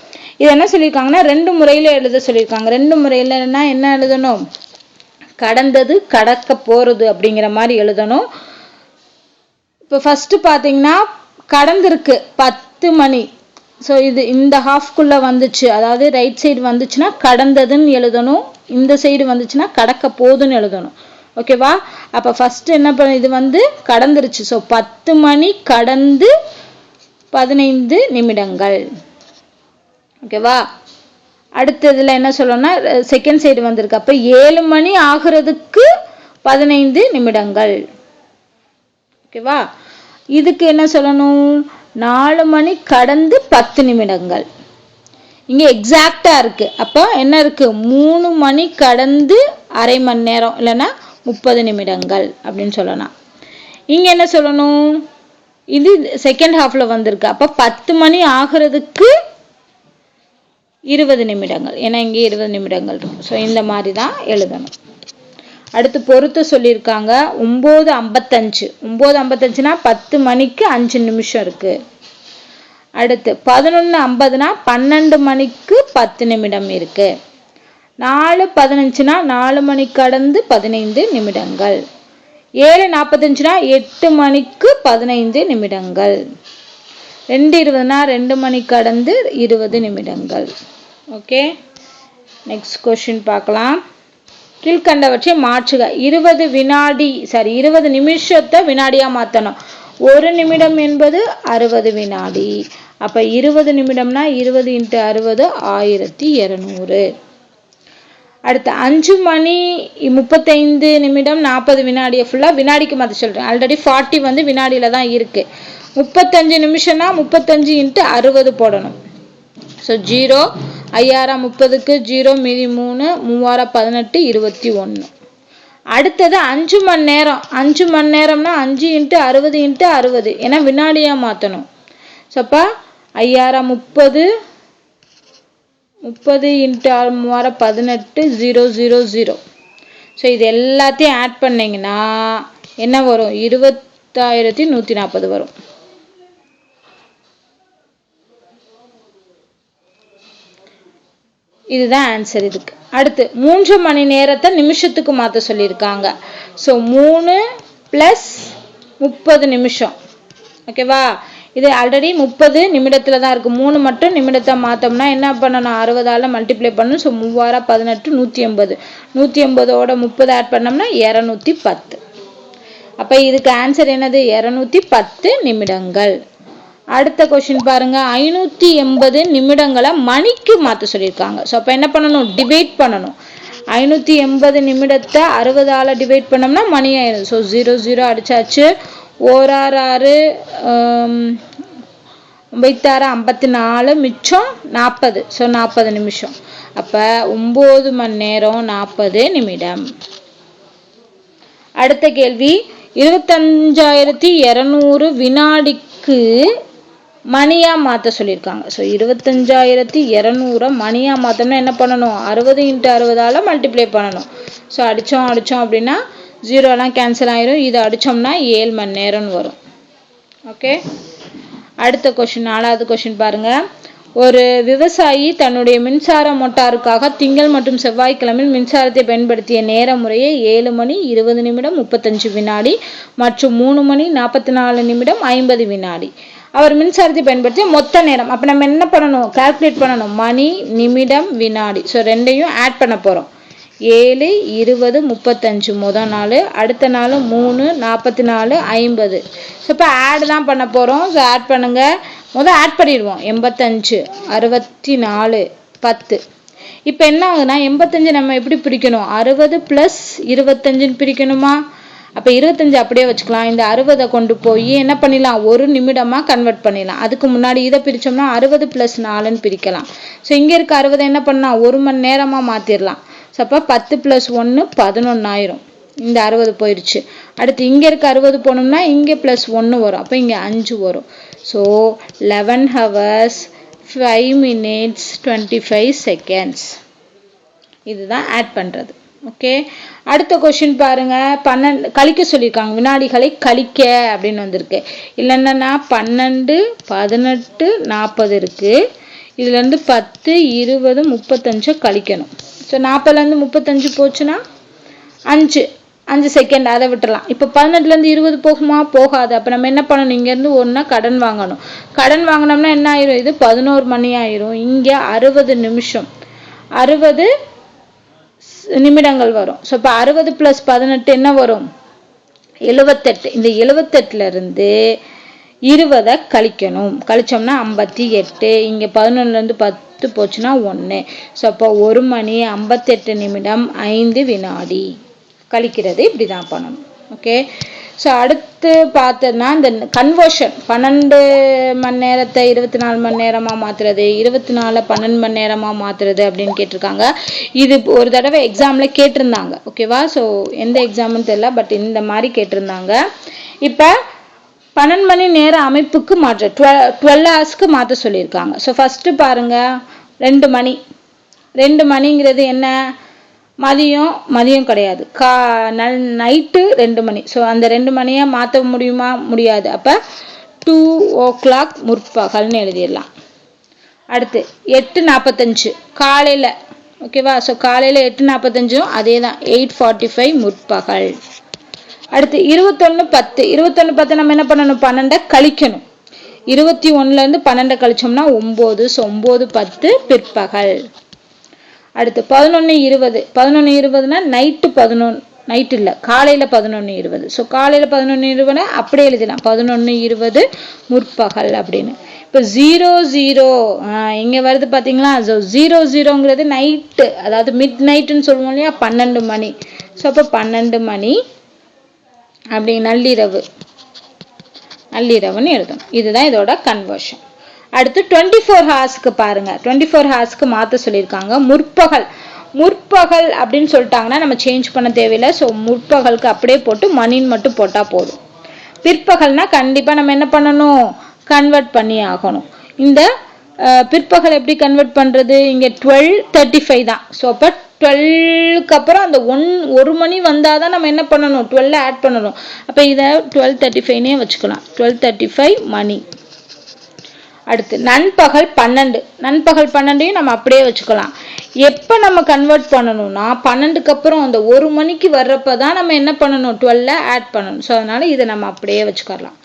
இது என்ன சொல்லியிருக்காங்கன்னா ரெண்டு முறையில எழுத சொல்லியிருக்காங்க. ரெண்டு முறையிலன்னா என்ன எழுதணும்? கடந்தது கடக்க போறது அப்படிங்கிற மாதிரி எழுதணும். இப்போ ஃபஸ்ட்டு பார்த்தீங்கன்னா கடந்திருக்கு பத்து மணி. ஸோ இது இந்த ஹாஃப்குள்ள வந்துச்சு. அதாவது ரைட் சைடு வந்துச்சுன்னா கடந்ததுன்னு எழுதணும். இந்த சைடு வந்துச்சுன்னா கடக்க போகுதுன்னு எழுதணும். ஓகேவா? அப்போ ஃபஸ்ட்டு என்ன பண்ண இது வந்து கடந்துருச்சு. ஸோ பத்து மணி கடந்து பதினைந்து நிமிடங்கள். ஓகேவா? அடுத்ததில் என்ன சொல்லணும்னா செகண்ட் சைடு வந்திருக்கு. அப்போ ஏழு மணி ஆகிறதுக்கு பதினைந்து நிமிடங்கள். ஓகேவா? இதுக்கு என்ன சொல்லணும்? நாலு மணி கடந்து பத்து நிமிடங்கள். இங்கே எக்ஸாக்டாக இருக்குது அப்போ என்ன இருக்குது மூணு மணி கடந்து அரை மணி நேரம் இல்லைன்னா முப்பது நிமிடங்கள் அப்படின்னு சொல்லலாம். இங்க என்ன சொல்லணும்? இது செகண்ட் ஹாஃபில் வந்திருக்கு. அப்ப பத்து மணி ஆகிறதுக்கு இருபது நிமிடங்கள். ஏன்னா இங்கே இருபது நிமிடங்கள் இருக்கும். ஸோ இந்த மாதிரி தான் எழுதணும். அடுத்து பொறுத்து சொல்லியிருக்காங்க. ஒம்பது ஐம்பத்தஞ்சு. ஒம்பது ஐம்பத்தஞ்சுனா பத்து மணிக்கு அஞ்சு நிமிஷம் இருக்கு. அடுத்து பதினொன்று ஐம்பதுனா பன்னெண்டு மணிக்கு பத்து நிமிடம் இருக்கு. நாலு பதினஞ்சுனா நாலு மணி கடந்து பதினைந்து நிமிடங்கள். ஏழு நாற்பத்தஞ்சுனா எட்டு மணிக்கு பதினைந்து நிமிடங்கள். ரெண்டு இருபதுனா ரெண்டு மணி கடந்து இருபது நிமிடங்கள். ஓகே? நெக்ஸ்ட் கொஷின் பார்க்கலாம். கீழ்கண்டவற்றை மாற்றுக. இருபது வினாடி சாரி இருபது நிமிஷத்தை வினாடியாக மாற்றணும் ஒரு நிமிடம் என்பது அறுபது வினாடி. அப்போ இருபது நிமிடம்னா இருபது இன்ட்டு அறுபது ஆயிரத்தி இரநூறு. அடுத்து அஞ்சு மணி முப்பத்தைந்து நிமிடம் நாற்பது வினாடியை ஃபுல்லாக வினாடிக்கு மாற்ற சொல்கிறேன் ஆல்ரெடி ஃபார்ட்டி வந்து வினாடியில் தான் இருக்குது முப்பத்தஞ்சு நிமிஷம்னா முப்பத்தஞ்சு இன்ட்டு அறுபது போடணும். ஸோ ஜீரோ ஐயாயிரம் முப்பதுக்கு ஜீரோ மீதி மூணு மூவாயிரம் பதினெட்டு இருபத்தி ஒன்று அடுத்தது அஞ்சு மணி நேரம். அஞ்சு மணி நேரம்னா அஞ்சு இன்ட்டு அறுபது இன்ட்டு அறுபது. ஏன்னா வினாடியாக மாற்றணும் ஸோ அப்போ ஐயாயிரம் முப்பது முப்பது இன்ட்டு மூவாயிரம் பதினெட்டு ஜீரோ ஜீரோ ஜீரோ ஸோ இது எல்லாத்தையும் ஆட் பண்ணிங்கன்னா என்ன வரும்? இருபத்தாயிரத்தி நூற்றி நாற்பது வரும். இதுதான் ஆன்சர் இதுக்கு. அடுத்து மூன்று மணி நேரத்தை நிமிஷத்துக்கு மாற்ற சொல்லியிருக்காங்க. ஸோ மூணு ப்ளஸ் முப்பது நிமிஷம். ஓகேவா இது ஆல்ரெடி முப்பது நிமிடத்தில் தான் இருக்குது மூணு மட்டும் நிமிடத்தை மாற்றோம்னா என்ன பண்ணணும்? அறுபதால் மல்டிப்ளை பண்ணணும். ஸோ மூவாயிரம் பதினெட்டு நூற்றி எண்பது நூற்றி எண்பதோட முப்பது ஆட் பண்ணோம்னா இரநூத்தி பத்து. அப்போ இதுக்கு ஆன்சர் என்னது? இரநூத்தி பத்து நிமிடங்கள். அடுத்த கொஷின் பாருங்க. ஐநூற்றி எண்பது நிமிடங்களை மணிக்கு மாற்ற சொல்லியிருக்காங்க. ஸோ அப்போ என்ன பண்ணணும்? டிவைட் பண்ணணும். ஐநூற்றி எண்பது நிமிடத்தை அறுபதால் டிவைட் பண்ணோம்னா மணி ஆயிடும் ஸோ ஜீரோ ஜீரோ அடிச்சாச்சு. ஓராறு ஆறு ஒம்பத்தாறு ஐம்பத்தி நாலு மிச்சம் நாற்பது ஸோ நாற்பது நிமிஷம். அப்போ ஒம்பது மணி நேரம் நாற்பது நிமிடம். அடுத்த கேள்வி. இருபத்தஞ்சாயிரத்தி இரநூறு வினாடிக்கு மணியாக மாற்ற சொல்லியிருக்காங்க. ஸோ இருபத்தஞ்சாயிரத்தி இரநூறை மணியாக மாற்றோம்னா என்ன பண்ணணும்? அறுபது இன்ட்டு அறுபதால் மல்டிப்ளை பண்ணணும். ஸோ அடித்தோம் அடித்தோம் அப்படின்னா ஜீரோலாம் கேன்சல் ஆயிரும். இதை அடித்தோம்னா ஏழு மணி நேரம்னு வரும். ஓகே அடுத்த கொஷின் நாலாவது கொஷின் பாருங்கள் ஒரு விவசாயி தன்னுடைய மின்சார மோட்டாருக்காக திங்கள் மற்றும் செவ்வாய்க்கிழமையில் மின்சாரத்தை பயன்படுத்திய நேர முறையை ஏழு மணி இருபது நிமிடம் முப்பத்தஞ்சு வினாடி மற்றும் மூணு மணி நாற்பத்தி நாலு நிமிடம் ஐம்பது வினாடி. அவர் மின்சாரத்தை பயன்படுத்தி மொத்த நேரம். அப்போ நம்ம என்ன பண்ணணும்? கால்குலேட் பண்ணணும். மணி நிமிடம் வினாடி. ஸோ ரெண்டையும் ஆட் பண்ண போகிறோம் ஏழு இருபது முப்பத்தஞ்சு. மொதல் நாள் அடுத்த நாள் மூணு நாற்பத்தி நாலு ஐம்பது. ஸோ இப்போ ஆட் தான் பண்ண போகிறோம் ஸோ ஆட் பண்ணுங்கள் முதல் ஆட் பண்ணிடுவோம். எண்பத்தஞ்சு அறுபத்தி நாலு பத்து. இப்போ என்ன ஆகுதுன்னா எண்பத்தஞ்சு நம்ம எப்படி பிரிக்கணும்? அறுபது ப்ளஸ் இருபத்தஞ்சுன்னு பிரிக்கணுமா? அப்போ இருபத்தஞ்சு அப்படியே வச்சுக்கலாம். இந்த அறுபதை கொண்டு போய் என்ன பண்ணிடலாம்? ஒரு நிமிடமாக கன்வெர்ட் பண்ணிடலாம். அதுக்கு முன்னாடி இதை பிரித்தோம்னா அறுபது ப்ளஸ் நாலுன்னு பிரிக்கலாம். ஸோ இங்கே இருக்க அறுபதை என்ன பண்ணலாம்? ஒரு மணி நேரமாக மாற்றிடலாம் ஸோ அப்போ பத்து ப்ளஸ் ஒன்று பதினொன்றாயிரம் இந்த அறுபது போயிடுச்சு அடுத்து இங்கே இருக்க அறுபது போனோம்னா இங்கே ப்ளஸ் ஒன்று வரும். அப்போ இங்கே அஞ்சு வரும். So eleven hours five minutes twenty five seconds இதுதான் ஆட் பண்ணுறது ஓகே அடுத்த கொஷின் பாருங்கள் பன்னெண்டு கழிக்க சொல்லியிருக்காங்க. வினாடிகளை கழிக்க அப்படின்னு வந்திருக்கு. இல்லைன்னா பன்னெண்டு பதினெட்டு நாற்பது இருக்குது இதுலேருந்து பத்து இருபது முப்பத்தஞ்சு கழிக்கணும். ஸோ நாற்பதுலேருந்து முப்பத்தஞ்சு போச்சுன்னா அஞ்சு. அஞ்சு செகண்ட் அதை விட்டுறலாம். இப்போ பதினெட்டுலேருந்து இருபது போகுமா? போகாது. அப்போ நம்ம என்ன பண்ணணும்? இங்கேருந்து ஒன்றா கடன் வாங்கணும். கடன் வாங்கினோம்னா என்ன ஆயிரும்? இது பதினோரு மணி ஆயிரும். இங்கே அறுபது நிமிஷம். அறுபது நிமிடங்கள் வரும். ஸோ இப்போ அறுபது ப்ளஸ் பதினெட்டு என்ன வரும்? எழுவத்தெட்டு. இந்த எழுவத்தெட்டுலேருந்து இருபதை கழிக்கணும். கழிச்சோம்னா ஐம்பத்தி எட்டு இங்கே பதினொன்றுலேருந்து பத்து போச்சுன்னா ஒன்று ஸோ அப்போ ஒரு மணி ஐம்பத்தெட்டு நிமிடம் ஐந்து வினாடி. கழிக்கிறது இப்படி தான் பண்ணணும். ஓகே ஸோ அடுத்து பார்த்ததுன்னா இந்த கன்வர்ஷன் பன்னெண்டு மணி நேரத்தை இருபத்தி நாலு மணி நேரமாக மாற்றுறது இருபத்தி நாலு பன்னெண்டு மணி நேரமாக மாற்றுறது அப்படின்னு கேட்டிருக்காங்க. இது ஒரு தடவை எக்ஸாமில் கேட்டிருந்தாங்க. ஓகேவா ஸோ எந்த எக்ஸாம்னு தெரியல பட் இந்த மாதிரி கேட்டிருந்தாங்க. இப்போ பன்னெண்டு மணி நேர அமைப்புக்கு மாற்ற டுவெல் டுவெல் ஹவர்ஸ்க்கு மாற்ற சொல்லியிருக்காங்க. ஸோ ஃபஸ்ட்டு பாருங்கள் ரெண்டு மணி. ரெண்டு மணிங்கிறது என்ன? மதியம் மதியம் கிடையாது. கா நல் நைட்டு ரெண்டு மணி. ஸோ அந்த ரெண்டு மணியை மாற்ற முடியுமா? முடியாது. அப்போ டூ ஓ கிளாக் முற்பகல்னு எழுதிடலாம். அடுத்து எட்டு நாற்பத்தஞ்சு காலையில் ஓகேவா ஸோ காலையில் எட்டு நாற்பத்தஞ்சும் அதே தான் எயிட் ஃபார்ட்டி ஃபைவ் முற்பகல். அடுத்து இருபத்தொன்னு பத்து. இருபத்தொன்னு பத்து நம்ம என்ன பண்ணணும்? பன்னெண்டை கழிக்கணும். இருபத்தி ஒன்றுலேருந்து பன்னெண்டை கழிச்சோம்னா ஒம்பது. ஸோ ஒம்பது பத்து பிற்பகல். அடுத்து பதினொன்று இருபது. பதினொன்று இருபதுனா நைட்டு பதினொன்று நைட் இல்லை காலையில் பதினொன்று இருபது. ஸோ காலையில் பதினொன்று இருபதுனா அப்படியே எழுதலாம். பதினொன்று இருபது முற்பகல் அப்படின்னு. இப்போ ஜீரோ ஜீரோ இங்கே வருது பார்த்தீங்களா ஸோ ஜீரோ ஜீரோங்கிறது நைட்டு. அதாவது மிட் நைட்டுன்னு சொல்லுவோம் இல்லையா? பன்னெண்டு மணி. ஸோ அப்போ பன்னெண்டு மணி அப்படி நள்ளிரவு. நள்ளிரவுன்னு எழுதணும். இதுதான் இதோட கன்வர்ஷன் அடுத்து டுவெண்ட்டி ஃபோர் ஹார்ஸ்க்கு பாருங்க. டுவெண்ட்டி ஃபோர் ஹார்ஸ்க்கு மாற்ற சொல்லியிருக்காங்க. முற்பகல். முற்பகல் அப்படின்னு சொல்லிட்டாங்கன்னா நம்ம சேஞ்ச் பண்ண தேவையில்லை. ஸோ முற்பகலுக்கு அப்படியே போட்டு மணின்னு மட்டும் போட்டால் போதும். பிற்பகல்னால் கண்டிப்பாக நம்ம என்ன பண்ணணும்? கன்வெர்ட் பண்ணி ஆகணும். இந்த பிற்பகல் எப்படி கன்வெர்ட் பண்ணுறது இங்கே டுவெல் தேர்ட்டி ஃபைவ் தான். ஸோ அப்போ டுவெல்க்கு அப்புறம் அந்த ஒன் ஒரு மணி வந்தால் தான் நம்ம என்ன பண்ணணும்? டுவெல்ல ஆட் பண்ணணும். அப்போ இதை டுவெல் தேர்ட்டி ஃபைவ்னே வச்சுக்கலாம். டுவெல் தேர்ட்டி ஃபைவ் மணி. அடுத்து நண்பகல் பன்னெண்டு. நண்பகல் பன்னெண்டையும் நம்ம அப்படியே வச்சுக்கலாம். எப்போ நம்ம கன்வெர்ட் பண்ணணும்னா பன்னெண்டுக்கு அப்புறம் அந்த ஒரு மணிக்கு வர்றப்ப தான் நம்ம என்ன பண்ணணும்? டுவெல்ல ஆட் பண்ணணும். ஸோ அதனால் இதை நம்ம அப்படியே வச்சுக்கலாம்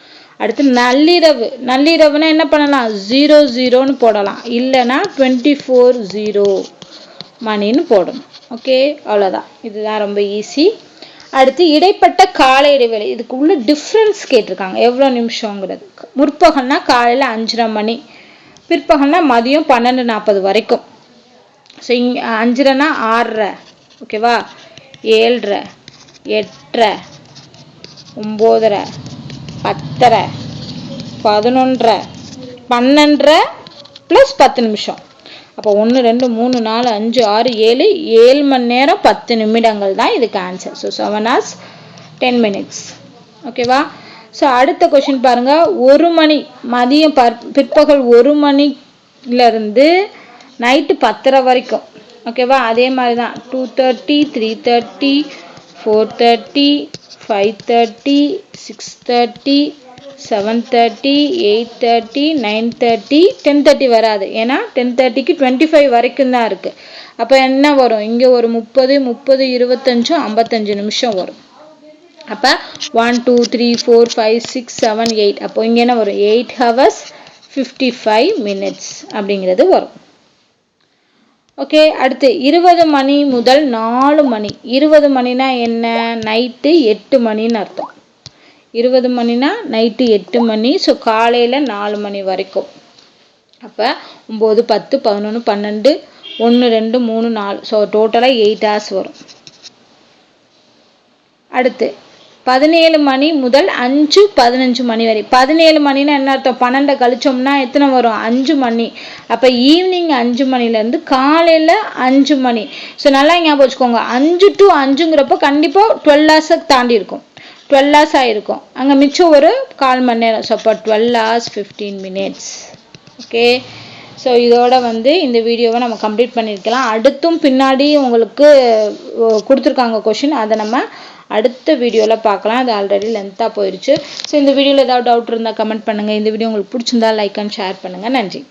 அடுத்து நள்ளிரவு. நள்ளிரவுனா என்ன பண்ணலாம்? ஜீரோ ஜீரோன்னு போடலாம். இல்லைன்னா டுவெண்ட்டி ஃபோர் ஜீரோ மணின்னு போடணும். ஓகே அவ்வளோதான் இதுதான் ரொம்ப ஈஸி அடுத்து இடைப்பட்ட கால இடைவெளி. இதுக்கு உள்ள டிஃப்ரென்ஸ் கேட்டிருக்காங்க. எவ்வளோ நிமிஷங்கிறது. முற்பகல்னா காலையில் அஞ்சரை மணி. பிற்பகல்னா மதியம் பன்னெண்டு நாற்பது வரைக்கும். ஸோ இங் அஞ்சரைனா ஆறரை. ஓகேவா ஏழரை எட்டரை ஒம்போதரை பத்தரை பதினொன்றரை பன்னெண்டரை ப்ளஸ் பத்து நிமிஷம். அப்போ ஒன்று ரெண்டு மூணு நாலு அஞ்சு ஆறு ஏழு ஏழு மணி நேரம் பத்து நிமிடங்கள் தான் இதுக்கு answer so seven hours ten minutes ஓகேவா ஸோ அடுத்த கொஷின் பாருங்கள் ஒரு மணி மதியம் பிற்பகல் ஒரு மணிலேருந்து நைட்டு பத்தரை வரைக்கும். ஓகேவா அதே மாதிரி தான். Two thirty three thirty four thirty five thirty six thirty seven thirty eight thirty nine thirty ten thirty வராது. ஏன்னா டென் தேர்ட்டிக்கு டுவெண்ட்டி ஃபைவ் வரைக்கும் தான் இருக்குது அப்போ என்ன வரும்? இங்கே ஒரு முப்பது முப்பது இருபத்தஞ்சும் ஐம்பத்தஞ்சு நிமிஷம் வரும். அப்போ one two three four five six seven eight அப்போ இங்கே என்ன வரும்? Eight hours fifty five minutes அப்படிங்கிறது வரும். ஓகே அடுத்து இருபது மணி முதல் நாலு மணி. இருபது மணினா என்ன? நைட்டு எட்டு மணின்னு அர்த்தம். இருபது மணினா நைட்டு எட்டு மணி. ஸோ காலையில் நாலு மணி வரைக்கும். அப்போ ஒம்பது பத்து பதினொன்று பன்னெண்டு ஒன்று ரெண்டு மூணு நாலு. ஸோ டோட்டலாக எயிட் ஹவர்ஸ் வரும். அடுத்து பதினேழு மணி முதல் அஞ்சு பதினஞ்சு மணி வரை. பதினேழு மணினா என்ன அர்த்தம்? பன்னெண்டை கழிச்சோம்னா எத்தனை வரும்? அஞ்சு மணி. அப்போ ஈவினிங் அஞ்சு மணிலேருந்து காலையில் அஞ்சு மணி. ஸோ நல்லா ஞாபகம் வச்சுக்கோங்க. அஞ்சு டு அஞ்சுங்கிறப்போ கண்டிப்பாக டுவெல் ஹவர்ஸை தாண்டி இருக்கும். டுவெல் ஹவர்ஸ் ஆகிருக்கும் அங்கே மிச்சம் ஒரு கால் மணி நேரம். ஸோ அப்போ twelve hours fifteen minutes okay so இதோட வந்து இந்த வீடியோவை நம்ம கம்ப்ளீட் பண்ணியிருக்கலாம். அடுத்தும் பின்னாடி உங்களுக்கு கொடுத்துருக்காங்க கொஷின் அதை நம்ம அடுத்த வீடியோவில் பார்க்கலாம். அது ஆல்ரெடி லென்த்தாக போயிடுச்சு ஸோ இந்த வீடியோவில் ஏதாவது டவுட் இருந்தால் கமெண்ட் பண்ணுங்கள் இந்த வீடியோ உங்களுக்கு பிடிச்சிருந்தா லைக் அண்ட் ஷேர் பண்ணுங்கள் நன்றி.